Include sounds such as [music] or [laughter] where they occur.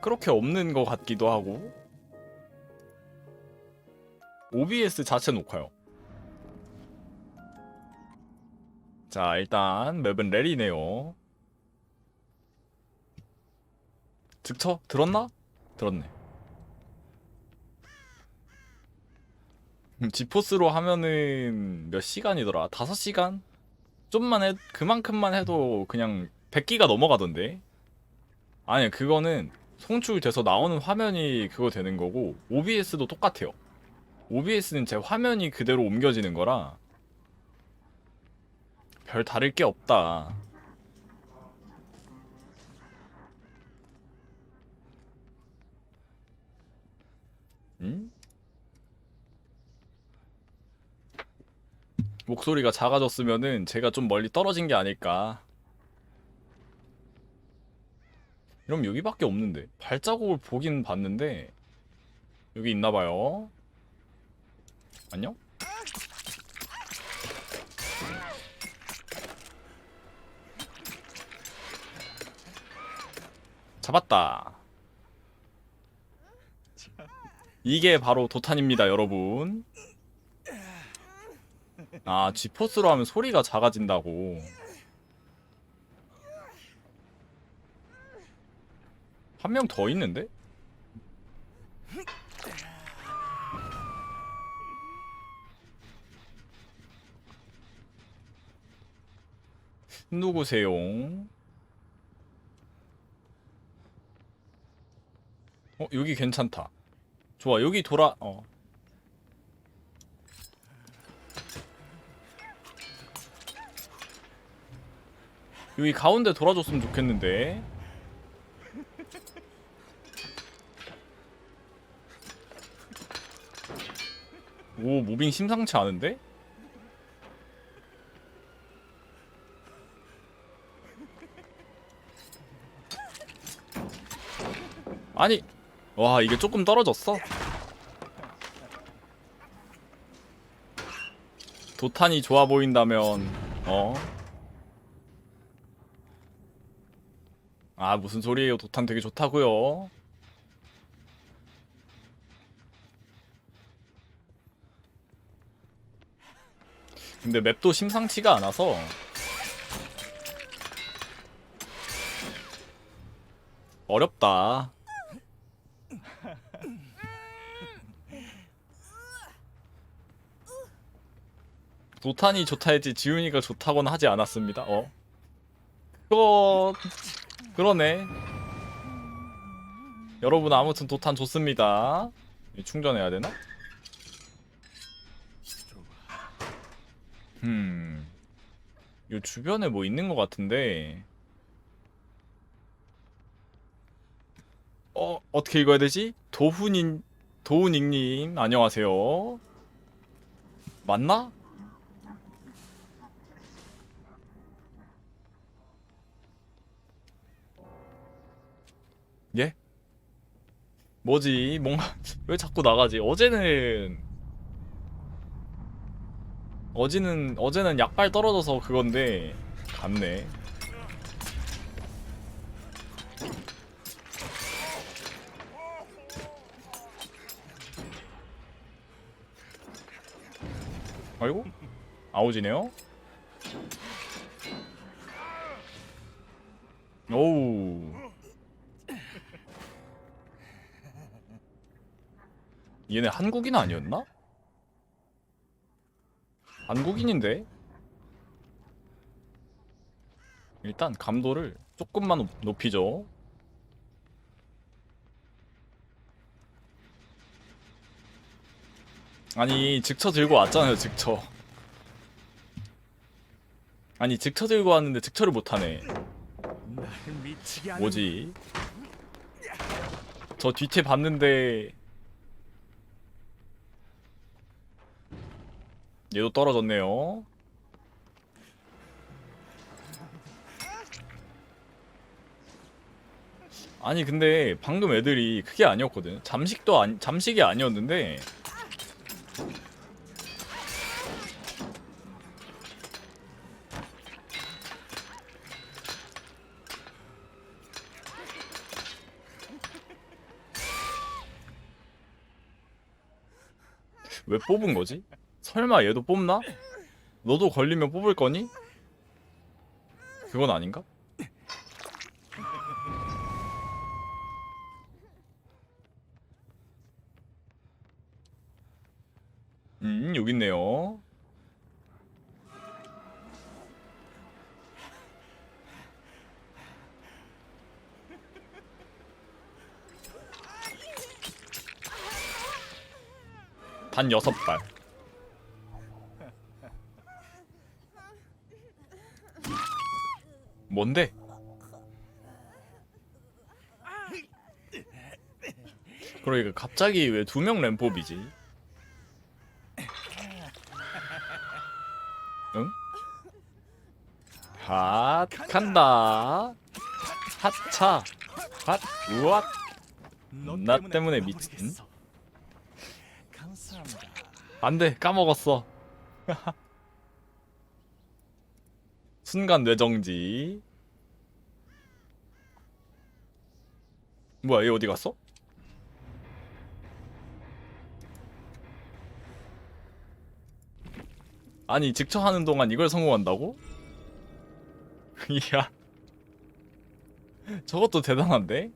그렇게 없는 것 같기도 하고 OBS 자체 녹화요 자 일단 맵은 렐이네요 즉처 들었나? 들었네 음, 지포스로 하면은 몇 시간이더라? 5시간? 좀만 해 그만큼만 해도 그냥 100기가 넘어가던데 아니 그거는 송출돼서 나오는 화면이 그거 되는 거고 OBS도 똑같아요. OBS는 제 화면이 그대로 옮겨지는 거라 별 다를 게 없다. 응? 목소리가 작아졌으면은 제가 좀 멀리 떨어진 게 아닐까 이러면 여기밖에 없는데. 발자국을 보긴 봤는데 여기 있나봐요. 안녕? 잡았다. 이게 바로 도탄입니다 여러분. 아 G포스로 하면 소리가 작아진다고 한 명 더 있는데? 누구세요? 어 여기 괜찮다. 좋아 여기 돌아 어 여기 가운데 돌아줬으면 좋겠는데. 오 무빙 심상치 않은데? 아니 와 이게 조금 떨어졌어? 도탄이 좋아 보인다면 어? 아 무슨 소리예요 도탄 되게 좋다고요 근데 맵도 심상치가 않아서. 어렵다. 도탄이 좋다 했지 지훈이가 좋다고는 하지 않았습니다. 어? 그거 그러네. 여러분 아무튼 도탄 좋습니다. 충전해야 되나? 음. 요 주변에 뭐 있는 것 같은데. 어, 어떻게 읽어야 되지? 도훈인, 도훈익님, 안녕하세요. 맞나? 예? 뭐지? 뭔가, [laughs] 왜 자꾸 나가지? 어제는 어제는 어제는 약발 떨어져서 그건데 갔네. 아이고 아오지네요. 오우. 얘네 한국인 아니었나? 한국인인데? 일단 감도를 조금만 높- 높이죠. 아니 직처 들고 왔잖아요 직처. 아니 직처 들고 왔는데 직처를 못하네. 뭐지? 저 뒤태 봤는데 얘도 떨어졌네요. 아니 근데 방금 애들이 그게 아니었거든. 잠식도 아니, 잠식이 아니었는데 왜 뽑은 거지? 설마 얘도 뽑나? 너도 걸리면 뽑을 거니? 그건 아닌가? 음 여기 있네요. 단 여섯 발. 뭔데? 그러니까 갑자기 왜 두 명 램법이지? 응? 핫 간다. 핫차. 핫 우왓. 너나 때문에 미- 먹어보겠어. 감사합니다. 안돼 까먹었어. [laughs] 순간 뇌정지. 뭐야 얘 어디 갔어? 아니 직처하는 동안 이걸 성공한다고? [laughs] 이야 저것도 대단한데?